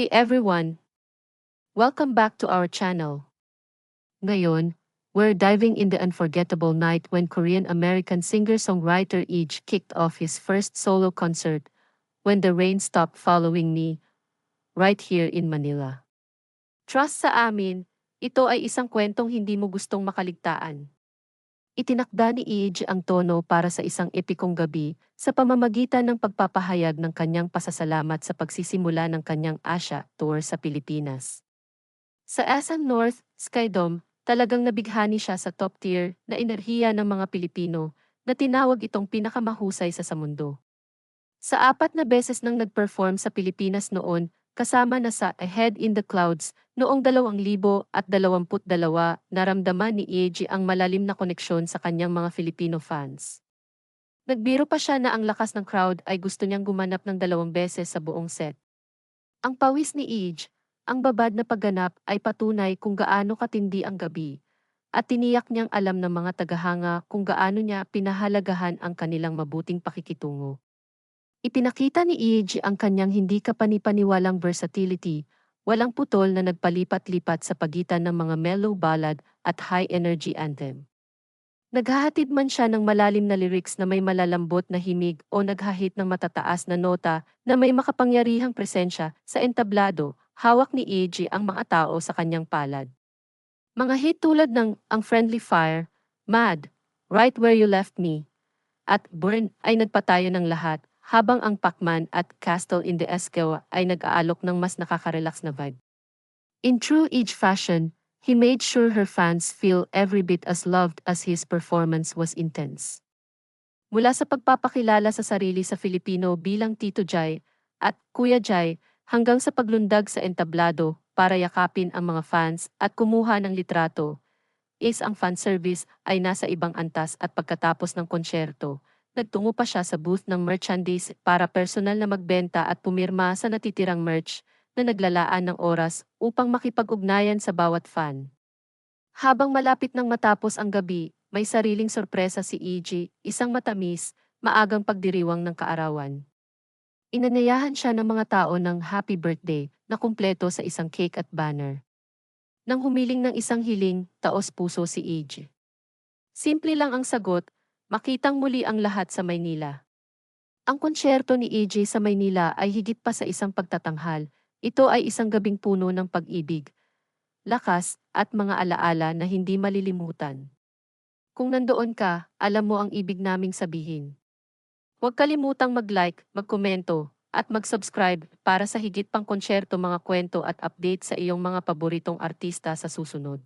Hey everyone! Welcome back to our channel. Ngayon, we're diving in the unforgettable night when Korean-American singer-songwriter Ij kicked off his first solo concert, When the Rain Stopped Following Me, right here in Manila. Trust sa amin, ito ay isang kwentong hindi mo gustong makaligtaan. Itinakda ni Ij ang tono para sa isang epikong gabi sa pamamagitan ng pagpapahayag ng kanyang pasasalamat sa pagsisimula ng kanyang Asia tour sa Pilipinas. Sa SM North, Skydome, talagang nabighani siya sa top tier na enerhiya ng mga Pilipino na tinawag itong pinakamahusay sa sa mundo. Sa apat na beses nang nag-perform sa Pilipinas noon, kasama na sa Ahead in the Clouds noong 2022, naramdaman ni Eiji ang malalim na koneksyon sa kanyang mga Filipino fans. Nagbiro pa siya na ang lakas ng crowd ay gusto niyang gumanap ng dalawang beses sa buong set. Ang pawis ni Eiji, ang babad na pagganap ay patunay kung gaano katindi ang gabi, at tiniyak niyang alam ng mga tagahanga kung gaano niya pinahalagahan ang kanilang mabuting pakikitungo. Ipinakita ni Ij ang kanyang hindi kapanipaniwalang versatility, walang putol na nagpalipat-lipat sa pagitan ng mga mellow ballad at high-energy anthem. Naghahatid man siya ng malalim na lyrics na may malalambot na himig o naghahit ng matataas na nota na may makapangyarihang presensya sa entablado, hawak ni Ij ang mga tao sa kanyang palad. Mga hit tulad ng Ang Friendly Fire, Mad, Right Where You Left Me, at Burn ay nagpatayo ng lahat, habang ang Pacman at Castle in the Escawa ay nag-aalok ng mas nakaka-relax na vibe. In true Age fashion, he made sure her fans feel every bit as loved as his performance was intense. Mula sa pagpapakilala sa sarili sa Filipino bilang Tito Jai at Kuya Jai hanggang sa paglundag sa entablado para yakapin ang mga fans at kumuha ng litrato, is ang fan service ay nasa ibang antas at pagkatapos ng konsyerto, nagtungo pa siya sa booth ng merchandise para personal na magbenta at pumirma sa natitirang merch na naglalaan ng oras upang makipag-ugnayan sa bawat fan. Habang malapit nang matapos ang gabi, may sariling sorpresa si EG, isang matamis, maagang pagdiriwang ng kaarawan. Inanayahan siya ng mga tao ng happy birthday na kumpleto sa isang cake at banner. Nang humiling ng isang hiling, taos puso si EG. Simple lang ang sagot, Makitang muli ang lahat sa Maynila. Ang konsyerto ni EJ sa Maynila ay higit pa sa isang pagtatanghal. Ito ay isang gabing puno ng pag-ibig, lakas, at mga alaala na hindi malilimutan. Kung nandoon ka, alam mo ang ibig naming sabihin. Huwag kalimutang mag-like, magkomento, at mag-subscribe para sa higit pang konsyerto mga kwento at update sa iyong mga paboritong artista sa susunod.